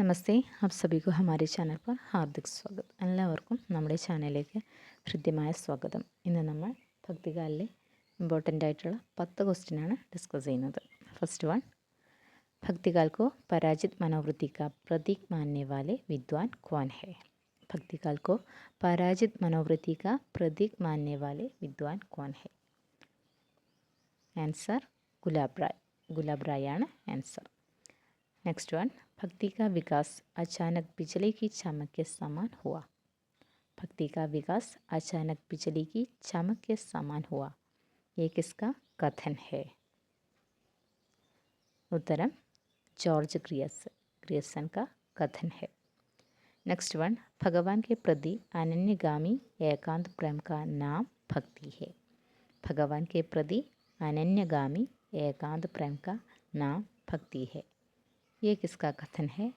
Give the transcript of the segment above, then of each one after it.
നമസ്തേ. ആപ് സബിക്കു ഹമാരി ചാനൽ പർ ഹാർദിക് സ്വാഗതം. എല്ലാവർക്കും നമ്മുടെ ചാനലിലേക്ക് ഹൃദ്യമായ സ്വാഗതം. ഇന്ന് നമ്മൾ ഭക്തികാലിലെ ഇമ്പോർട്ടന്റ് ആയിട്ടുള്ള പത്ത് ക്വസ്റ്റ്യനാണ് ഡിസ്കസ് ചെയ്യുന്നത്. ഫസ്റ്റ് വൺ ഭക്തികാൽക്കോ പരാജിത് മനോവൃത്തിക്ക പ്രതീക് മാന്യവാലെ വിദ്വാൻ ക്വാൻ ഹേ. ഭക്തികാൽക്കോ പരാജിത് മനോവൃത്തിക്ക പ്രതീക് മാന്യവാലെ വിദ്വാൻ ക്വാൻ ഹേ. ആൻസർ ഗുലാബ് റായ്. ഗുലാബ് റായ് ആണ് ആൻസർ നെക്സ്റ്റ് വൺ भक्ति का विकास अचानक बिजली की चमक के समान हुआ। भक्ति का विकास अचानक बिजली की चमक के समान हुआ। ये किसका कथन है? उत्तरम, जॉर्ज ग्रियस, ग्रियसन का कथन है। नेक्स्ट वन, भगवान के प्रति अनन्यगामी एकांत प्रेम का नाम भक्ति है। भगवान के प्रति अनन्यगामी एकांत प्रेम का नाम भक्ति है। ये किसका कथन है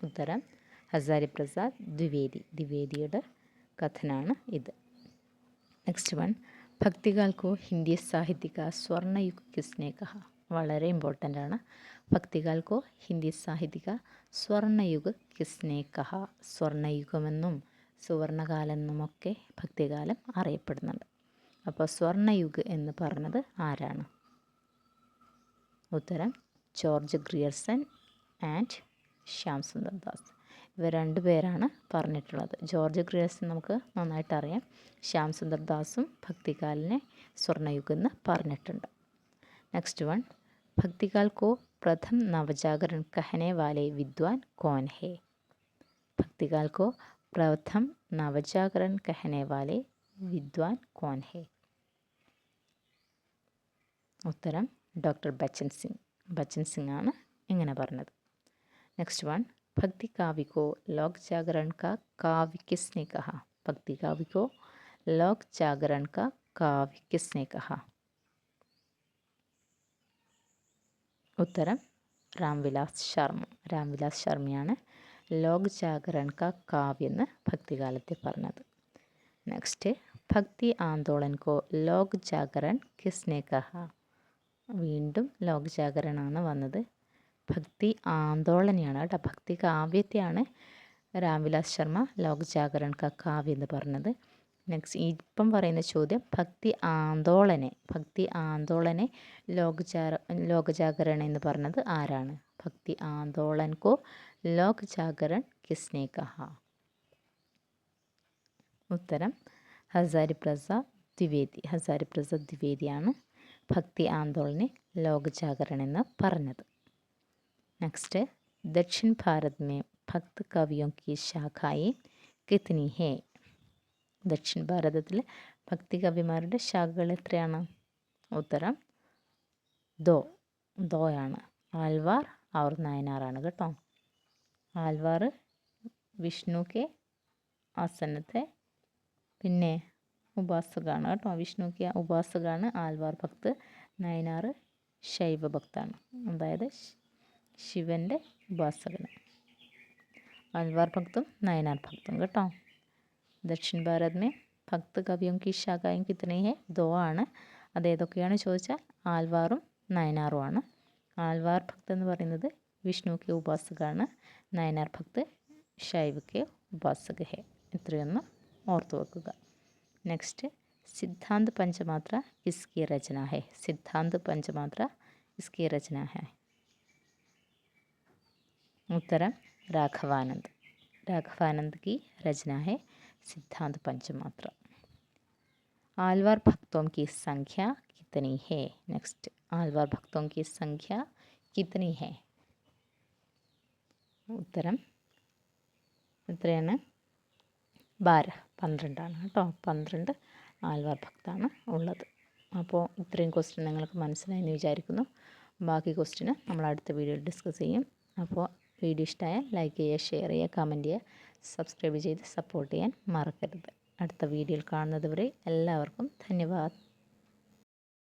ഉത്തരം ഹസാരി പ്രസാദ് ദ്വിവേദി ദ്വിവേദിയുടെ കഥനാണ് ഇത് നെക്സ്റ്റ് വൺ ഭക്തികാൽ കോ ഹിന്ദി സാഹിത്യ കാ സ്വർണ്ണയുഗ് കിസ്നെ കഹ വളരെ ഇമ്പോർട്ടൻ്റ് ആണ് ഭക്തികാൽ കോ ഹിന്ദി സാഹിത്യ കാ സ്വർണ്ണയുഗ് കിസ്നെ കഹ സ്വർണ്ണയുഗമെന്നും സുവർണകാലെന്നുമൊക്കെ ഭക്തികാലം അറിയപ്പെടുന്നുണ്ട് അപ്പോൾ സ്വർണ്ണയുഗ് എന്ന് പറഞ്ഞത് ആരാണ് ഉത്തരം George Grierson and Shyam Sundar Das. ഇവർ രണ്ട് പേരാണ് പറഞ്ഞിട്ടുള്ളത്. ജോർജ് ഗ്രിയർസൺ നമുക്ക് നന്നായിട്ട് അറിയാം. ശ്യാം സുന്ദർ ദാസും ഭക്തികാലിനെ സ്വർണയുഗം എന്ന് പറഞ്ഞിട്ടുണ്ട്. നെക്സ്റ്റ് വൺ ഭക്തികാൽ കോ പ്രഥം നവജാഗരൺ കഹനെ വാലെ വിദ്വാൻ കോൻ ഹേ. ഭക്തികാൽ കോ പ്രഥം നവജാഗരൺ കഹനെ വാലെ വിദ്വാൻ കോൻ ഹേ. ഉത്തരം ഡോക്ടർ ബച്ചൻ സിംഗ്. ബച്ചൻ സിംഗ് ആണ് ഇങ്ങനെ പറഞ്ഞത്. നെക്സ്റ്റ് വൺ ഭക്തി കാവിക്കോ ലോക് ജാഗരൺ കാ സ്നേഹ ഭക്തി കാവിക്കോ ലോക് ജാഗരൺ കാ സ്നേഹ കിസ്നെ കഹ ഉത്തരം. രാംവിലാസ് ശർമ്മ. രാംവിലാസ് ശർമ്മയാണ് ലോക് ജാഗരൺ കാവ്യെന്ന് ഭക്തികാലത്തെ പറഞ്ഞത്. നെക്സ്റ്റ് ഭക്തി ആന്തോളൻ കോ ലോക് ജാഗരൺ കിസ്നേഹ വീണ്ടും ലോകജാഗരണമാണ് വന്നത്. ഭക്തി ആന്തോളനെയാണ് കേട്ടോ. ഭക്തി കാവ്യത്തെയാണ് രാംവിലാസ് ശർമ്മ ലോകജാഗരൺ കാവ്യം എന്ന് പറഞ്ഞത്. നെക്സ്റ്റ് ഇപ്പം പറയുന്ന ചോദ്യം ഭക്തി ആന്തോളനെ ഭക്തി ആന്തോളനെ ലോകജാ ലോകജാഗരൺ എന്ന് പറഞ്ഞത് ആരാണ്? ഭക്തി ആന്തോളൻ കോ ലോക് ജാഗരൺ കിസ്നെ കഹ ഉത്തരം ഹസാരി പ്രസാദ് ദ്വിവേദി ഹസാരി പ്രസാദ് ദ്വിവേദിയാണ്. ഭക്തി ആന്തോളനെ ലോകജാഗരൺ എന്ന് പറഞ്ഞത്. നെക്സ്റ്റ് ദക്ഷിൺ ഭാരത് മേ ഭക്ത് കവിയോ കി ശാഖായി കിത്നി ഹേ. ദക്ഷിൺ ഭാരതത്തിലെ ഭക്തി കവിമാരുടെ ശാഖകൾ എത്രയാണ്? ഉത്തരം ദോ ദോയാണ്. ആൽവാർ അവർ നയനാറാണ് കേട്ടോ. ആൽവാർ വിഷ്ണു കെ ആസനത്തെ പിന്നെ ഉപാസകാണ് കേട്ടോ. വിഷ്ണുക്ക് ഉപാസകമാണ് ആൽവാർ ഭക്ത് നയനാർ ശൈവ ഭക്താണ്. അതായത് ശിവന്റെ ഉപാസകന്. ആൽവാർ ഭക്തും നയനാർ ഭക്തും കേട്ടോ. ദക്ഷിൺ ഭാരത് മേ ഭക്ത് കവിയും കി ശാഖായും കിത്തനെ ദോ ആണ്. അത് ഏതൊക്കെയാണ് ചോദിച്ചാൽ ആൽവാറും നയനാറുമാണ് ആൽവാർ ഭക്ത് എന്ന് പറയുന്നത് വിഷ്ണുക്ക് ഉപാസകമാണ് നയനാർ ഭക്ത് ശൈവക്ക് ഉപാസക ഇത്രയൊന്ന് ഓർത്തു വെക്കുക. നെക്സ്റ്റ് സിദ്ധാന്ത് പഞ്ചമാത്ര ഇസ്കി രചന ഹെ സിദ്ധാന്ത് പഞ്ചമാത്ര ഇസ്കി രചന ഹെ उत्तरम राघवानंद राघवानंद की रचना है सिद्धांत पंचमात्र आलवार भक्तों की संख्या कितनी है नेक्स्ट आलवार भक्तों की संख्या कितनी है ഉത്തരം എത്രയാണ് ബാര പന്ത്രണ്ടാണ് കേട്ടോ. പന്ത്രണ്ട് ആൽവാർ ഭക്താണ് ഉള്ളത്. അപ്പോൾ ഇത്രയും ക്വസ്റ്റ്യൻ നിങ്ങൾക്ക് മനസ്സിലായി എന്ന് വിചാരിക്കുന്നു. ബാക്കി ക്വസ്റ്റ്യന് നമ്മൾ അടുത്ത വീഡിയോയിൽ ഡിസ്കസ് ചെയ്യും. അപ്പോൾ വീഡിയോ ഇഷ്ടമായാൽ ലൈക്ക് ചെയ്യുക ഷെയർ ചെയ്യുക കമന്റ് ചെയ്യുക സബ്സ്ക്രൈബ് ചെയ്ത് സപ്പോർട്ട് ചെയ്യാൻ മറക്കരുത്. അടുത്ത വീഡിയോയിൽ കാണുന്നത് വരെ എല്ലാവർക്കും ധന്യവാദ്.